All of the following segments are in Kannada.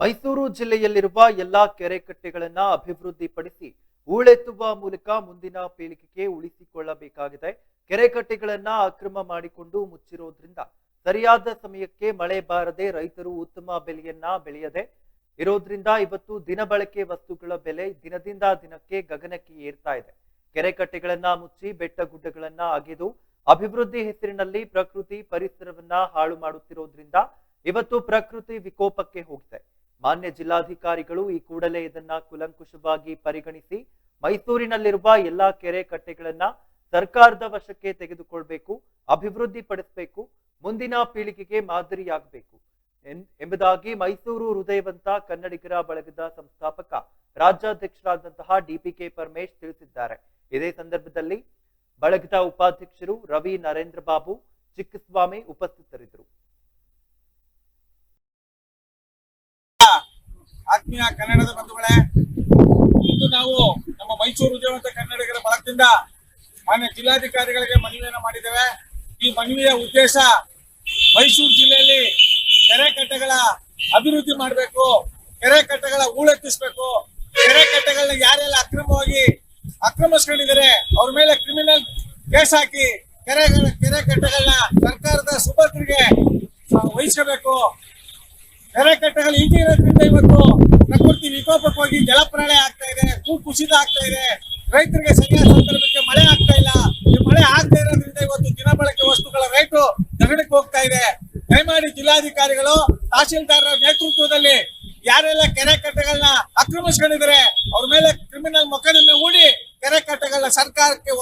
ಮೈಸೂರು ಜಿಲ್ಲೆಯಲ್ಲಿರುವ ಎಲ್ಲಾ ಕೆರೆ ಕಟ್ಟೆಗಳನ್ನ ಅಭಿವೃದ್ಧಿಪಡಿಸಿ ಹೂಳೆತ್ತುವ ಮೂಲಕ ಮುಂದಿನ ಪೀಳಿಗೆಗೆ ಉಳಿಸಿಕೊಳ್ಳಬೇಕಾಗಿದೆ. ಕೆರೆ ಕಟ್ಟೆಗಳನ್ನ ಅಕ್ರಮ ಮಾಡಿಕೊಂಡು ಮುಚ್ಚಿರೋದ್ರಿಂದ ಸರಿಯಾದ ಸಮಯಕ್ಕೆ ಮಳೆ ಬಾರದೆ ರೈತರು ಉತ್ತಮ ಬೆಲೆಯನ್ನ ಬೆಳೆಯದೆ ಇರೋದ್ರಿಂದ ಇವತ್ತು ದಿನಬಳಕೆ ವಸ್ತುಗಳ ಬೆಲೆ ದಿನದಿಂದ ದಿನಕ್ಕೆ ಗಗನಕ್ಕೆ ಏರ್ತಾ ಇದೆ. ಕೆರೆ ಕಟ್ಟೆಗಳನ್ನ ಮುಚ್ಚಿ ಬೆಟ್ಟ ಗುಡ್ಡಗಳನ್ನ ಅಗೆದು ಅಭಿವೃದ್ಧಿ ಹೆಸರಿನಲ್ಲಿ ಪ್ರಕೃತಿ ಪರಿಸರವನ್ನ ಹಾಳು ಮಾಡುತ್ತಿರೋದ್ರಿಂದ ಇವತ್ತು ಪ್ರಕೃತಿ ವಿಕೋಪಕ್ಕೆ ಹೋಗಿದೆ. ಮಾನ್ಯ ಜಿಲ್ಲಾಧಿಕಾರಿಗಳು ಈ ಕೂಡಲೇ ಇದನ್ನ ಕುಲಂಕುಷವಾಗಿ ಪರಿಗಣಿಸಿ ಮೈಸೂರಿನಲ್ಲಿರುವ ಎಲ್ಲಾ ಕೆರೆ ಕಟ್ಟೆಗಳನ್ನ ಸರ್ಕಾರದ ವಶಕ್ಕೆ ತೆಗೆದುಕೊಳ್ಬೇಕು ಅಭಿವೃದ್ಧಿ ಪಡಿಸಬೇಕು ಮುಂದಿನ ಪೀಳಿಗೆಗೆ ಮಾದರಿಯಾಗಬೇಕು ಎಂಬುದಾಗಿ ಮೈಸೂರು ಹೃದಯವಂತ ಕನ್ನಡಿಗರ ಬಳಗದ ಸಂಸ್ಥಾಪಕ ರಾಜ್ಯಾಧ್ಯಕ್ಷರಾದಂತಹ ಡಿಪಿಕೆ ಪರಮೇಶ್ ತಿಳಿಸಿದ್ದಾರೆ. ಇದೇ ಸಂದರ್ಭದಲ್ಲಿ ಬಳಗದ ಉಪಾಧ್ಯಕ್ಷರು ರವಿ ನರೇಂದ್ರ ಬಾಬು, ಚಿಕ್ಕಸ್ವಾಮಿ ಉಪಸ್ಥಿತರಿದ್ದರು. ಆತ್ಮೀಯ ಕನ್ನಡದ ಬಂಧುಗಳೇ, ಇಂದು ನಾವು ನಮ್ಮ ಮೈಸೂರು ಉದ್ಯಮದ ಕನ್ನಡಿಗರ ಬಳಗದಿಂದ ಮಾನ್ಯ ಜಿಲ್ಲಾಧಿಕಾರಿಗಳಿಗೆ ಮನವಿಯನ್ನು ಮಾಡಿದ್ದೇವೆ. ಈ ಮನವಿಯ ಉದ್ದೇಶ ಮೈಸೂರು ಜಿಲ್ಲೆಯಲ್ಲಿ ಕೆರೆ ಕಟ್ಟೆಗಳ ಅಭಿವೃದ್ಧಿ ಮಾಡಬೇಕು, ಕೆರೆ ಕಟ್ಟೆಗಳ ಹೂಳೆತ್ತಿಸಬೇಕು ಕೆರೆ ಕಟ್ಟೆಗಳನ್ನ ಯಾರೆಲ್ಲ ಅಕ್ರಮವಾಗಿ ಅಕ್ರಮಿಸ್ಕೊಂಡಿದ್ದಾರೆ ಅವ್ರ ಮೇಲೆ ಕ್ರಿಮಿನಲ್ ಕೇಸ್ ಹಾಕಿ ಕೆರೆಗಳ ಕೆರೆ ಕಟ್ಟೆಗಳನ್ನ ಸರ್ಕಾರದ ಸುಭದ್ರಿಗೆ ವಹಿಸಬೇಕು ಕೆರೆ ಕಟ್ಟೆಗಳು ಹೀಗೆ ಇರೋದ್ರಿಂದ ಇವತ್ತು ಪ್ರಕೃತಿ ಹೋಗಿ ಜಲಪ್ರಳಯ ಆಗ್ತಾ ಇದೆ, ಭೂ ಕುಸಿತ ಆಗ್ತಾ ಇದೆ. ರೈತರಿಗೆ ಸರಿಯಾದ ಸಂದರ್ಭಕ್ಕೆ ಮಳೆ ಆಗ್ತಾ ಇಲ್ಲ. ಈ ಮಳೆ ಆಗ್ತಾ ಇರೋದ್ರಿಂದ ಇವತ್ತು ದಿನಬಳಕೆ ವಸ್ತುಗಳ ರೇಟು ನಗಡಕ್ಕೆ ಹೋಗ್ತಾ ಇದೆ. ದಯಮಾಡಿ ಜಿಲ್ಲಾಧಿಕಾರಿಗಳು ತಹಶೀಲ್ದಾರರ ನೇತೃತ್ವದಲ್ಲಿ ಯಾರೆಲ್ಲ ಕೆರೆ ಕಟ್ಟೆಗಳನ್ನ ಆಕ್ರಮಿಸ್ಕೊಂಡಿದ್ದಾರೆ, ಅವ್ರ ಮೇಲೆ ಕ್ರಿಮಿನಲ್ ಮೊಕದ್ದಮೆ ಹೂಡಿ ಕೆರೆ ಕಟ್ಟೆಗಳನ್ನ ಸರ್ಕಾರಕ್ಕೆ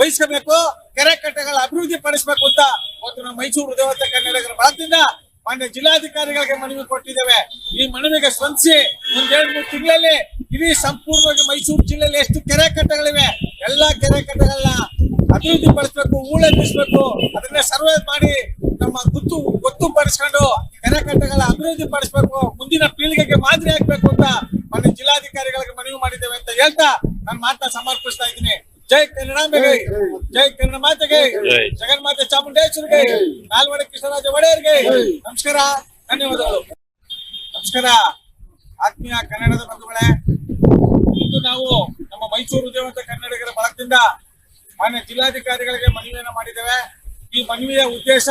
ವಹಿಸಬೇಕು ಕೆರೆ ಕಟ್ಟೆಗಳ ಅಭಿವೃದ್ಧಿ ಪಡಿಸಬೇಕು ಅಂತ ಇವತ್ತು ನಮ್ಮ ಮೈಸೂರು ದೇವತೆ ಕನ್ನಡಿಗರ ಬಳಗದಿಂದ ಮಾನ್ಯ ಜಿಲ್ಲಾಧಿಕಾರಿಗಳಿಗೆ ಮನವಿ ಕೊಟ್ಟಿದ್ದೇವೆ. ಈ ಮನವಿಗೆ ಸ್ಪಂದಿಸಿ ಒಂದ್ ಎರಡ್ ಮೂರು ತಿಂಗಳಲ್ಲಿ ಇಡೀ ಸಂಪೂರ್ಣವಾಗಿ ಮೈಸೂರು ಜಿಲ್ಲೆಯಲ್ಲಿ ಎಷ್ಟು ಕೆರೆ ಕಟ್ಟೆಗಳಿವೆ, ಎಲ್ಲಾ ಕೆರೆ ಕಟ್ಟೆಗಳನ್ನ ಅಭಿವೃದ್ಧಿ ಪಡಿಸಬೇಕು ಹೂಳೆತ್ತಿಸ್ಬೇಕು ಅದನ್ನ ಸರ್ವೆ ಮಾಡಿ ನಮ್ಮ ಗೊತ್ತು ಗೊತ್ತು ಪಡಿಸ್ಕೊಂಡು ಕೆರೆ ಕಟ್ಟೆಗಳ ಅಭಿವೃದ್ಧಿ ಪಡಿಸಬೇಕು, ಮುಂದಿನ ಪೀಳಿಗೆಗೆ ಮಾದರಿ ಆಗ್ಬೇಕು ಅಂತ ಮಾನ್ಯ ಜಿಲ್ಲಾಧಿಕಾರಿಗಳಿಗೆ ಮನವಿ ಮಾಡಿದ್ದೇವೆ ಅಂತ ಹೇಳ್ತಾ ನಾನು ಮಾತನ್ನ ಸಮರ್ಪಿಸ್ತಾ ಇದ್ದೀನಿ. ಜೈ ಕನ್ನಡಾಂಬೆಗೆ ಜೈ. ಕನ್ನಡ ಮಾತೆಗೆ. ಜಗನ್ಮಾತೆ ಚಾಮುಂಡೇಶ್ವರಿಗೆ. ನಾಲ್ವಡಿ ಕೃಷ್ಣರಾಜ ಒಡೆಯರ್ಗೆ. ನಮಸ್ಕಾರ. ಧನ್ಯವಾದಗಳು. ನಮಸ್ಕಾರ. ಆತ್ಮೀಯ ಕನ್ನಡದ ಬಂಧುಗಳೇ ಇಂದು ನಾವು ನಮ್ಮ ಮೈಸೂರು ಉದ್ಯಮದ ಕನ್ನಡಿಗರ ಬಳಗದಿಂದ ಮಾನ್ಯ ಜಿಲ್ಲಾಧಿಕಾರಿಗಳಿಗೆ ಮನವಿಯನ್ನು ಮಾಡಿದ್ದೇವೆ. ಈ ಮನವಿಯ ಉದ್ದೇಶ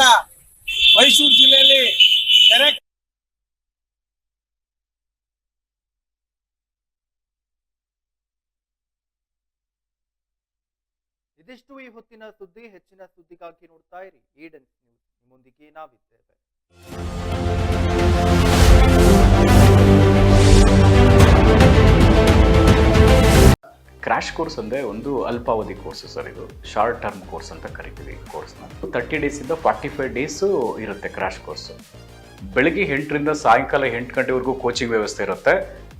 ಮೈಸೂರು ಜಿಲ್ಲೆಯಲ್ಲಿ ಕೆರೆ ಇದಿಷ್ಟು ಈ ಹೊತ್ತಿನ ಸುದ್ದಿ, ಹೆಚ್ಚಿನ ಸುದ್ದಿಗಾಗಿ ನೋಡ್ತಾ ಇರಿ. Edens news. ನಿಮ್ಮೊಂದಿಗೆ ನಾವಿದ್ದೇವೆ. ಕ್ರ್ಯಾಶ್ ಕೋರ್ಸ್ ಅಂದರೆ ಒಂದು ಅಲ್ಪಾವಧಿ ಕೋರ್ಸ್ ಸರ್ ಇದು. ಶಾರ್ಟ್ ಟರ್ಮ್ ಕೋರ್ಸ್ ಅಂತ ಕರಿತೀವಿ ಈ ಕೋರ್ಸ್ನ ತರ್ಟಿ ಡೇಸಿಂದ ಫಾರ್ಟಿ ಫೈವ್ ಡೇಸು ಇರುತ್ತೆ ಕ್ರ್ಯಾಶ್ ಕೋರ್ಸು ಬೆಳಗ್ಗೆ ಎಂಟರಿಂದ ಸಾಯಂಕಾಲ ಎಂಟು ಗಂಟೆವರೆಗೂ ಕೋಚಿಂಗ್ ವ್ಯವಸ್ಥೆ ಇರುತ್ತೆ.